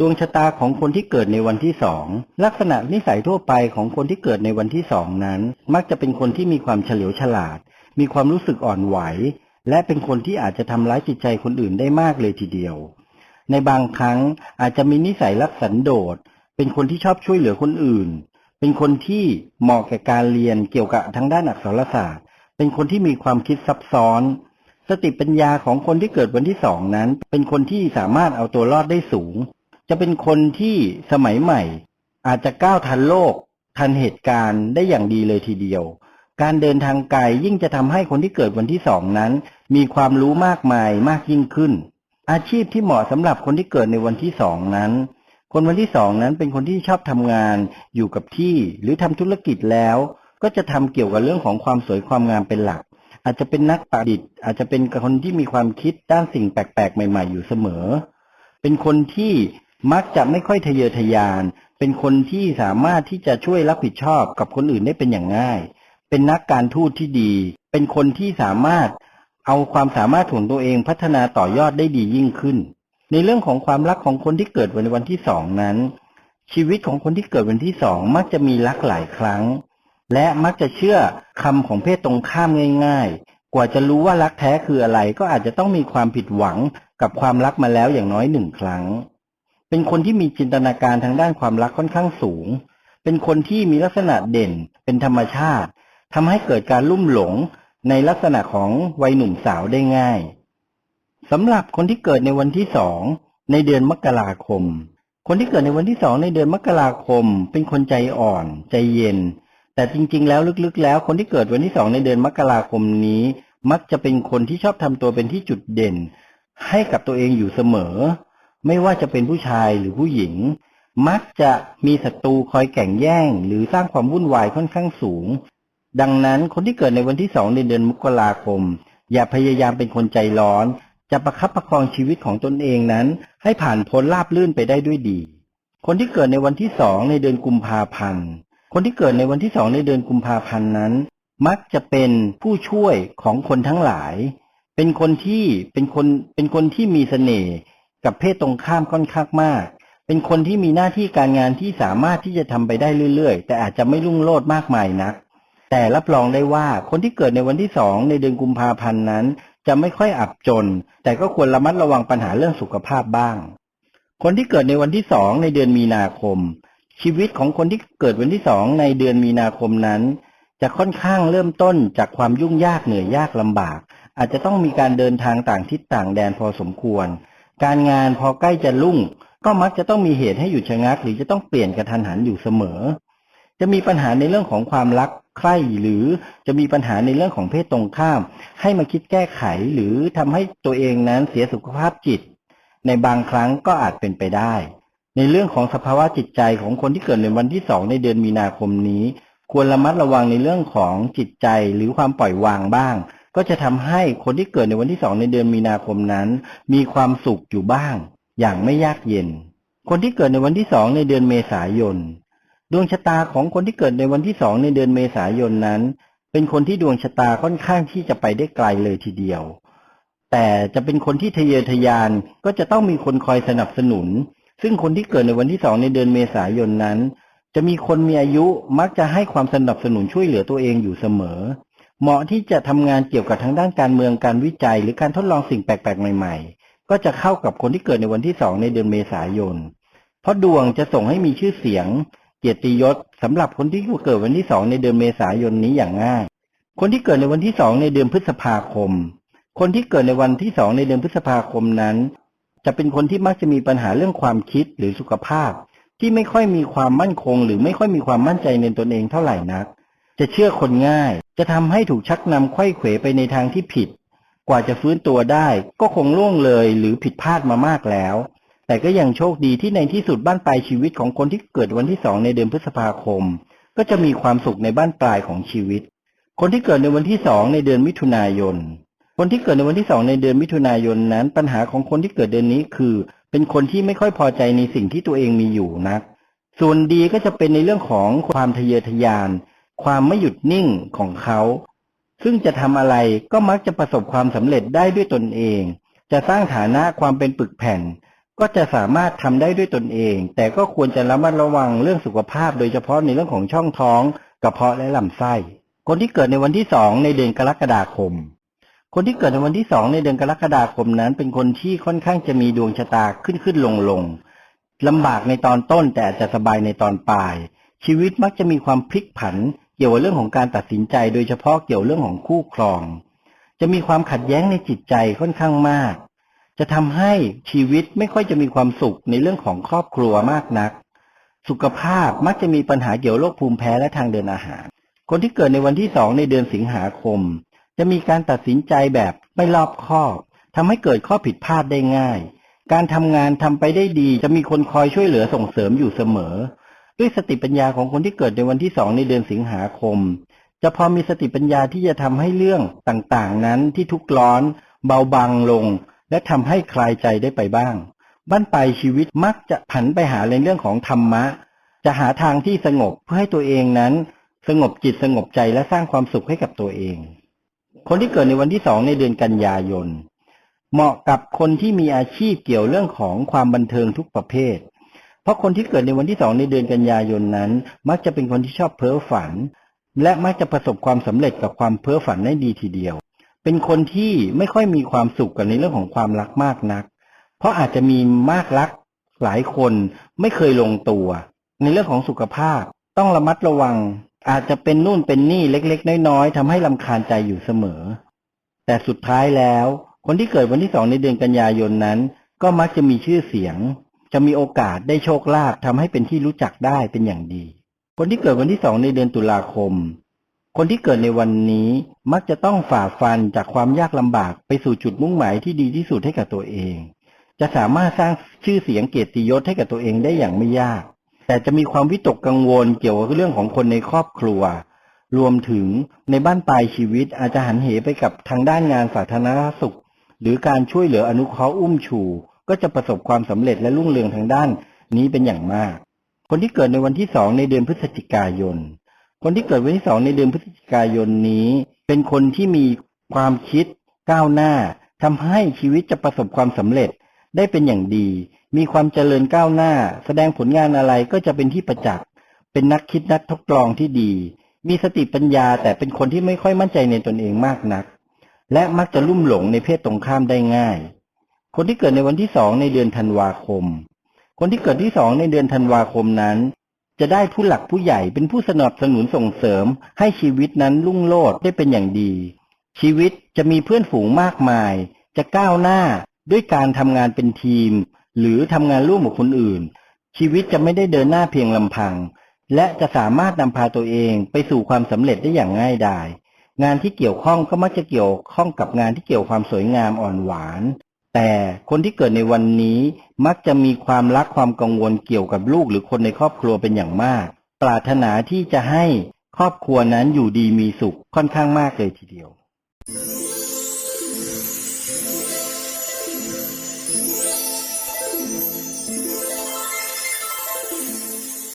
ดวงชะตาของคนที่เกิดในวันที่สองลักษณะนิสัยทั่วไปของคนที่เกิดในวันที่สองนั้น มักจะเป็นคนที่มีความเฉลียวฉลาด มีความรู้สึกอ่อนไหว และเป็นคนที่อาจจะทำร้ายจิตใจคนอื่นได้มากเลยทีเดียว ในบางครั้งอาจจะมีนิสัยรักสันโดษ เป็นคนที่ชอบช่วยเหลือคนอื่น เป็นคนที่เหมาะแก่การเรียนเกี่ยวกับทางด้านอักษรศาสตร์ เป็นคนที่มีความคิดซับซ้อนสติปัญญาของคนที่เกิดวันที่สองนั้น เป็นคนที่สามารถเอาตัวรอดได้สูง จะเป็นคนที่สมัยใหม่ อาจจะก้าวทันโลก ทันเหตุการณ์ได้อย่างดีเลยทีเดียว การเดินทางไกลยิ่งจะทำให้คนที่เกิดวันที่สองนั้น มีความรู้มากมายมากยิ่งขึ้น อาชีพที่เหมาะสำหรับคนที่เกิดในวันที่สองนั้น คนวันที่สองนั้นเป็นคนที่ชอบทำงาน อยู่กับที่หรือทำธุรกิจแล้ว ก็จะทำเกี่ยวกับเรื่องของความสวยความงามเป็นหลักอาจจะเป็นนักประดิษฐ์อาจจะเป็นคนที่มีความคิดด้านสิ่งแปลกๆ ใหม่ ๆ อยู่เสมอ เป็นคนที่ มักจะไม่ค่อยทะเยอทะยาน เป็นคนที่สามารถที่จะช่วยรับผิดชอบกับคนอื่นได้เป็นอย่างง่าย เป็นนักการทูตที่ดี เป็นคนที่สามารถเอาความสามารถของตัวเองพัฒนาต่อยอดได้ดียิ่งขึ้น ในเรื่องของความรักของคนที่เกิดวันวันที่สองนั้น ชีวิตของคนที่เกิดวันที่สองมักจะมีรักหลายครั้ง และมักจะเชื่อคำของเพศตรงข้ามง่าย ๆ กว่าจะรู้ว่ารักแท้คืออะไรก็อาจจะต้องมีความผิดหวังกับความรักมาแล้วอย่างน้อยหนึ่งครั้ง เป็นคนที่มีจินตนาการทางด้านความรักค่อนข้างสูง เป็นคนที่มีลักษณะเด่น เป็นธรรมชาติทำให้เกิดการลุ่มหลงในลักษณะของวัยหนุ่มสาวได้ง่ายสำหรับคนที่เกิดในวันที่สองในเดือนมกราคม คนที่เกิดในวันที่สองในเดือนมกราคม เป็นคนใจอ่อน ใจเย็น แต่จริง ๆ แล้วลึกๆ แล้ว คนที่เกิดวันที่สองในเดือนมกราคมนี้ มักจะเป็นคนที่ชอบทำตัวเป็นที่จุดเด่น ให้กับตัวเองอยู่เสมอ ไม่ว่าจะเป็นผู้ชายหรือผู้หญิง มักจะมีศัตรูคอยแข่งแย่ง หรือสร้างความวุ่นวายค่อนข้างสูง ดังนั้นคนที่เกิดในวันที่สองในเดือนมกราคม อย่าพยายามเป็นคนใจร้อน จะประคับประคองชีวิตของตนเองนั้น ให้ผ่านพ้นราบลื่นไปได้ด้วยดี คนที่เกิดในวันที่สองในเดือนกุมภาพันธ์คนที่เกิดในวันที่สองในเดือนกุมภาพันธ์นั้น มักจะเป็นผู้ช่วยของคนทั้งหลาย เป็นคนที่เป็นคนเป็นคนที่มีเสน่ห์ กับเพศตรงข้ามค่อนข้างมาก เป็นคนที่มีหน้าที่การงานที่สามารถที่จะทำไปได้เรื่อยๆ แต่อาจจะไม่รุ่งโรจน์มากมายนัก แต่รับรองได้ว่าคนที่เกิดในวันที่สองในเดือนกุมภาพันธ์นั้น จะไม่ค่อยอับจน แต่ก็ควรระมัดระวังปัญหาเรื่องสุขภาพบ้าง คนที่เกิดในวันที่สองในเดือนมีนาคม ชีวิตของคนที่เกิดวันที่สองในเดือนมีนาคมนั้น จะค่อนข้างเริ่มต้นจากความยุ่งยากเหนื่อยยากลำบาก อาจจะต้องมีการเดินทางต่างทิศต่างแดนพอสมควร การงานพอใกล้จะรุ่ง ก็มักจะต้องมีเหตุให้หยุดชะงัก หรือจะต้องเปลี่ยนกระทันหันอยู่เสมอ จะมีปัญหาในเรื่องของความรักใคร่หรือจะมีปัญหาในเรื่องของเพศตรงข้าม ให้มาคิดแก้ไขหรือทำให้ตัวเองนั้นเสียสุขภาพจิต ในบางครั้งก็อาจเป็นไปได้ ในเรื่องของสภาวะจิตใจของคนที่เกิดในวันที่สองในเดือนมีนาคมนี้ ควรระมัดระวังในเรื่องของจิตใจหรือความปล่อยวางบ้าง ก็จะทำให้คนที่เกิดในวันที่สองในเดือนมีนาคมนั้น มีความสุขอยู่บ้าง อย่างไม่ยากเย็น คนที่เกิดในวันที่สองในเดือนเมษายน ดวงชะตาของคนที่เกิดในวันที่สองในเดือนเมษายนนั้น เป็นคนที่ดวงชะตาค่อนข้างที่จะไปได้ไกลเลยทีเดียว แต่จะเป็นคนที่ทะเยอทะยานก็จะต้องมีคนคอยสนับสนุน ซึ่งคนที่เกิดในวันที่สองในเดือนเมษายนนั้นจะมีคนมีอายุมักจะให้ความสนับสนุนช่วยเหลือตัวเองอยู่เสมอ เหมาะที่จะทำงานเกี่ยวกับทางด้านการเมืองการวิจัย หรือการทดลองสิ่งแปลกๆใหม่ๆ ก็จะเข้ากับคนที่เกิดในวันที่สองในเดือนเมษายน เพราะดวงจะส่งให้มีชื่อเสียง เกียรติยศสำหรับคนที่เกิดวันที่สองในเดือนเมษายนนี้อย่างง่าย คนที่เกิดในวันที่สองในเดือนพฤษภาคม คนที่เกิดในวันที่สองในเดือนพฤษภาคมนั้น จะเป็นคนที่มักจะมีปัญหาเรื่องความคิดหรือสุขภาพ ที่ไม่ค่อยมีความมั่นคง หรือไม่ค่อยมีความมั่นใจในตนเองเท่าไหร่นัก จะเชื่อคนง่าย จะทำให้ถูกชักนำไข้เขวไปในทางที่ผิด กว่าจะฟื้นตัวได้ก็คงล่วงเลยหรือผิดพลาดมามากแล้ว แต่ก็ยังโชคดีที่ในที่สุดบ้านปลายชีวิตของคนที่เกิดวันที่สองในเดือนพฤษภาคม ก็จะมีความสุขในบ้านปลายของชีวิต คนที่เกิดในวันที่สองในเดือนมิถุนายน คนที่เกิดในวันที่สองในเดือนมิถุนายนนั้น ปัญหาของคนที่เกิดเดือนนี้คือ เป็นคนที่ไม่ค่อยพอใจในสิ่งที่ตัวเองมีอยู่นัก ส่วนดีก็จะเป็นในเรื่องของความทะเยอทะยาน ความไม่หยุดนิ่งของเขา ซึ่งจะทำอะไรก็มักจะประสบความสำเร็จได้ด้วยตนเอง จะสร้างฐานะความเป็นปึกแผ่น ก็จะสามารถทำได้ด้วยตนเอง แต่ก็ควรจะระมัดระวังเรื่องสุขภาพ โดยเฉพาะในเรื่องของช่องท้องกระเพาะและลำไส้ คนที่เกิดในวันที่สองในเดือนกรกฎาคม คนที่เกิดในวันที่สองในเดือนกรกฎาคมนั้น เป็นคนที่ค่อนข้างจะมีดวงชะตาขึ้นขึ้นลงลงลำบากในตอนต้นแต่อาจจะสบายในตอนปลาย ชีวิตมักจะมีความพลิกผัน กี่ยวกับเรื่องของการตัดสินใจ โดยเฉพาะเกี่ยวเรื่องของคู่ครอง จะมีความขัดแย้งในจิตใจค่อนข้างมาก จะทำให้ชีวิตไม่ค่อยจะมีความสุขในเรื่องของครอบครัวมากนัก สุขภาพมักจะมีปัญหาเกี่ยวโรคภูมิแพ้และทางเดินอาหาร คนที่เกิดในวันที่สองในเดือนสิงหาคม จะมีการตัดสินใจแบบไม่รอบคอบทำให้เกิดข้อผิดพลาดได้ง่าย การทำงานทำไปได้ดี จะมีคนคอยช่วยเหลือส่งเสริมอยู่เสมอ ด้วยสติปัญญาของคนที่เกิดในวันที่สองในเดือนสิงหาคม จะพอมีสติปัญญาที่จะทำให้เรื่องต่างๆ นั้นที่ทุกข์ร้อน เบาบางลง และทำให้คลายใจได้ไปบ้าง บ้านปลายชีวิตมักจะผันไปหาในเรื่องของธรรมะ จะหาทางที่สงบเพื่อให้ตัวเองนั้น สงบจิตสงบใจและสร้างความสุขให้กับตัวเอง คนที่เกิดในวันที่สองในเดือนกันยายนเหมาะกับคนที่มีอาชีพเกี่ยวเรื่องของความบันเทิงทุกประเภท เพราะคนที่เกิดในวันที่สองในเดือนกันยายนนั้น มักจะเป็นคนที่ชอบเพ้อฝัน และมักจะประสบความสำเร็จกับความเพ้อฝันได้ดีทีเดียว เป็นคนที่ไม่ค่อยมีความสุขกับในเรื่องของความรักมากนัก เพราะอาจจะมีมากรักหลายคนไม่เคยลงตัว ในเรื่องของสุขภาพ ต้องระมัดระวัง อาจจะเป็นนู่นเป็นนี่เล็กๆ น้อยๆทำให้ลำคาญใจอยู่เสมอ แต่สุดท้ายแล้ว คนที่เกิดวันที่สองในเดือนกันยายนนั้น ก็มักจะมีชื่อเสียง จะมีโอกาสได้โชคลาภทำให้เป็นที่รู้จักได้เป็นอย่างดี คนที่เกิดวันที่สองในเดือนตุลาคม คนที่เกิดในวันนี้มักจะต้องฝ่าฟันจากความยากลำบากไปสู่จุดมุ่งหมายที่ดีที่สุดให้กับตัวเอง จะสามารถสร้างชื่อเสียงเกียรติยศให้กับตัวเองได้อย่างไม่ยาก แต่จะมีความวิตกกังวลเกี่ยวกับเรื่องของคนในครอบครัว รวมถึงในบ้านปลายชีวิตอาจจะหันเหไปกับทางด้านงานสาธารณสุข หรือการช่วยเหลืออนุเคราะห์อุ้มชู ก็จะประสบความสำเร็จและรุ่งเรืองทางด้านนี้เป็นอย่างมาก คนที่เกิดในวันที่สองในเดือนพฤศจิกายน คนที่เกิดวันที่สองในเดือนพฤศจิกายนนี้ เป็นคนที่มีความคิดก้าวหน้าทำให้ชีวิตจะประสบความสำเร็จได้เป็นอย่างดี มีความเจริญก้าวหน้า แสดงผลงานอะไรก็จะเป็นที่ประจักษ์ เป็นนักคิดนักทดลองที่ดี มีสติปัญญาแต่เป็นคนที่ไม่ค่อยมั่นใจในตนเองมากนัก และมักจะลุ่มหลงในเพศตรงข้ามได้ง่าย คนที่เกิดในวันที่สองในเดือนธันวาคม คนที่เกิดที่สองในเดือนธันวาคมนั้น จะได้ผู้หลักผู้ใหญ่เป็นผู้สนับสนุนส่งเสริม ให้ชีวิตนั้นรุ่งโรจน์ได้เป็นอย่างดี ชีวิตจะมีเพื่อนฝูงมากมาย จะก้าวหน้าด้วยการทำงานเป็นทีม หรือทำงานร่วมกับคนอื่น ชีวิตจะไม่ได้เดินหน้าเพียงลำพัง และจะสามารถนำพาตัวเองไปสู่ความสำเร็จได้อย่างง่ายดายงานที่เกี่ยวข้องก็มักจะเกี่ยวข้องกับงานที่เกี่ยวความสวยงามอ่อนหวาน แต่คนที่เกิดในวันนี้มักจะมีความรักความกังวลเกี่ยวกับลูกหรือคนในครอบครัวเป็นอย่างมาก ปรารถนาที่จะให้ครอบครัวนั้นอยู่ดีมีสุขค่อนข้างมากเลยทีเดียว